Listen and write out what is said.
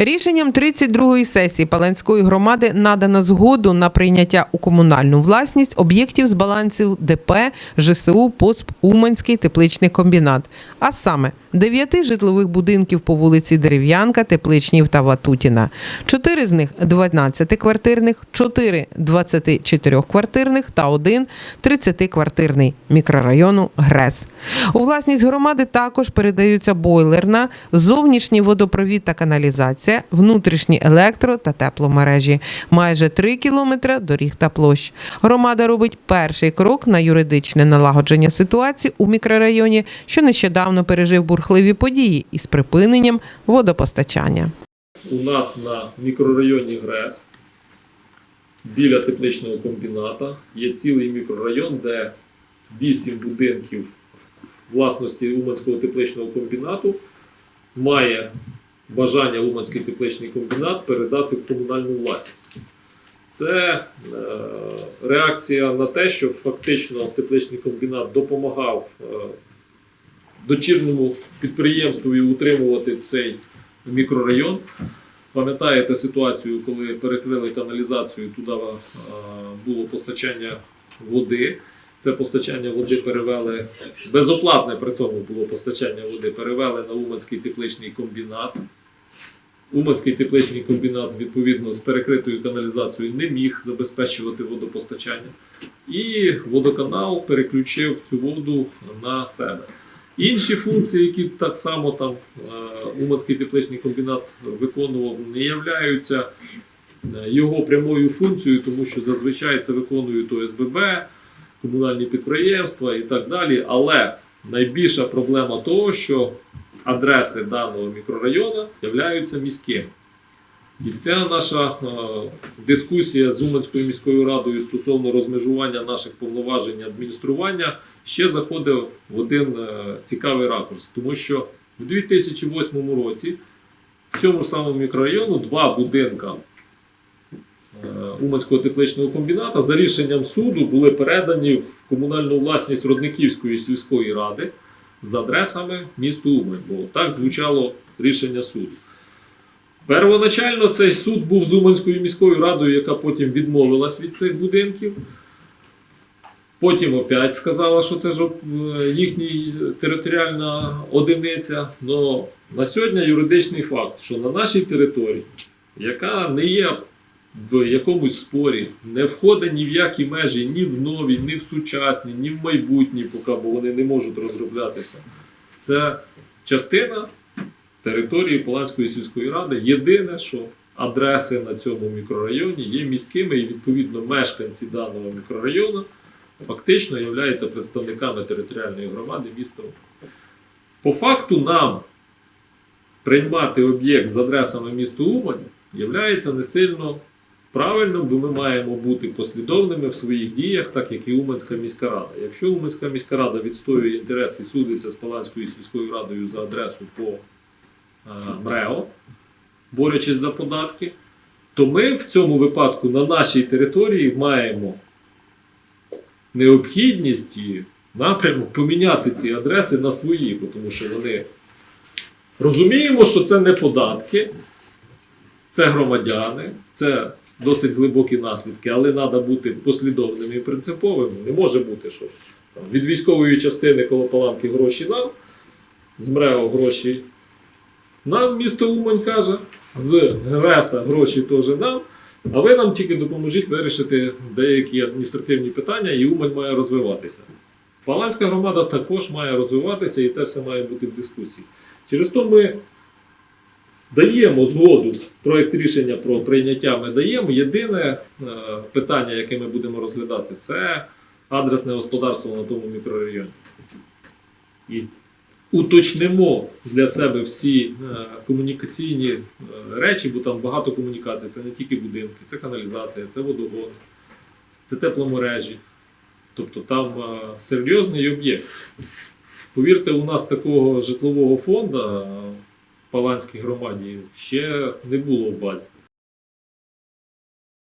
Рішенням 32-ї сесії Паланської громади надано згоду на прийняття у комунальну власність об'єктів з балансів ДП ЖСУ ПОСП Уманський тепличний комбінат, а саме дев'яти житлових будинків по вулиці Дерев'янка, Тепличнів та Ватутіна. Чотири з них 12-квартирних, чотири 24-квартирних та один 30-квартирний мікрорайону ГРЕС. У власність громади також передаються бойлерна, зовнішній водопровід та каналізація, внутрішні електро та тепломережі, майже 3 кілометри доріг та площ. Громада робить перший крок на юридичне налагодження ситуації у мікрорайоні, що нещодавно пережив бурхливі події із припиненням водопостачання. у нас на мікрорайоні ГРЕС біля тепличного комбіната є цілий мікрорайон, де 8 будинків власності Уманського тепличного комбінату має бажання Уманський тепличний комбінат передати в комунальну власність. Це е, реакція на те, що фактично тепличний комбінат допомагав е, дочірньому підприємству і утримувати цей мікрорайон. Пам'ятаєте ситуацію, коли перекрили каналізацію, туди було постачання води. Це постачання води перевели безоплатне при тому було постачання води, перевели на Уманський тепличний комбінат. Уманський тепличний комбінат, відповідно, з перекритою каналізацією не міг забезпечувати водопостачання. І водоканал переключив цю воду на себе. Інші функції, які так само там е, Уманський тепличний комбінат виконував, не являються е, його прямою функцією, тому що зазвичай це виконують ОСББ, комунальні підприємства і так далі. Але найбільша проблема того, що адреси даного мікрорайону являються міськими. І ця наша е, дискусія з Уманською міською радою стосовно розмежування наших повноважень адміністрування ще заходив в один е, цікавий ракурс, тому що в 2008 році в цьому ж самому мікрорайону два будинка е, Уманського тепличного комбіната за рішенням суду були передані в комунальну власність Родниківської сільської ради з адресами місту Умань. Бо так звучало рішення суду. Первоначально цей суд був з Уманською міською радою, яка потім відмовилась від цих будинків. Потім опять сказала, що це ж е, їхня територіальна одиниця. Но на сьогодні юридичний факт, що на нашій території, яка не є в якомусь спорі, не входить ні в які межі, ні в нові, ні в сучасні, ні в майбутні, поки бо вони не можуть розроблятися. Це частина території Поланської сільської ради. Єдине, що адреси на цьому мікрорайоні є міськими, і відповідно мешканці даного мікрорайону фактично являються представниками територіальної громади міста. По факту нам приймати об'єкт з адресами міста Умань являється не сильно правильним, бо ми маємо бути послідовними в своїх діях, так як і Уманська міська рада. Якщо Уманська міська рада відстоює інтереси і судиться з Паланською сільською радою за адресу по МРЕО, борючись за податки, то ми в цьому випадку на нашій території маємо необхідність і напрямок поміняти ці адреси на свої, тому що вони розуміємо, що це не податки, це громадяни, це досить глибокі наслідки, але треба бути послідовними і принциповими. Не може бути, що від військової частини коло паланки гроші нам, з МРЕО гроші нам, місто Умань каже, з ГРЕСа гроші теж нам. А ви нам тільки допоможіть вирішити деякі адміністративні питання, і Умань має розвиватися. Паланська громада також має розвиватися, і це все має бути в дискусії. Через то ми даємо згоду, проєкт рішення про прийняття ми даємо. Єдине е, питання, яке ми будемо розглядати, це адресне господарство на тому мікрорайоні. І уточнимо для себе всі е, комунікаційні е, речі, бо там багато комунікацій. Це не тільки будинки, це каналізація, це водогони, це тепломережі. Тобто там е, серйозний об'єкт. Повірте, у нас такого житлового фонду в Паланській громаді ще не було в.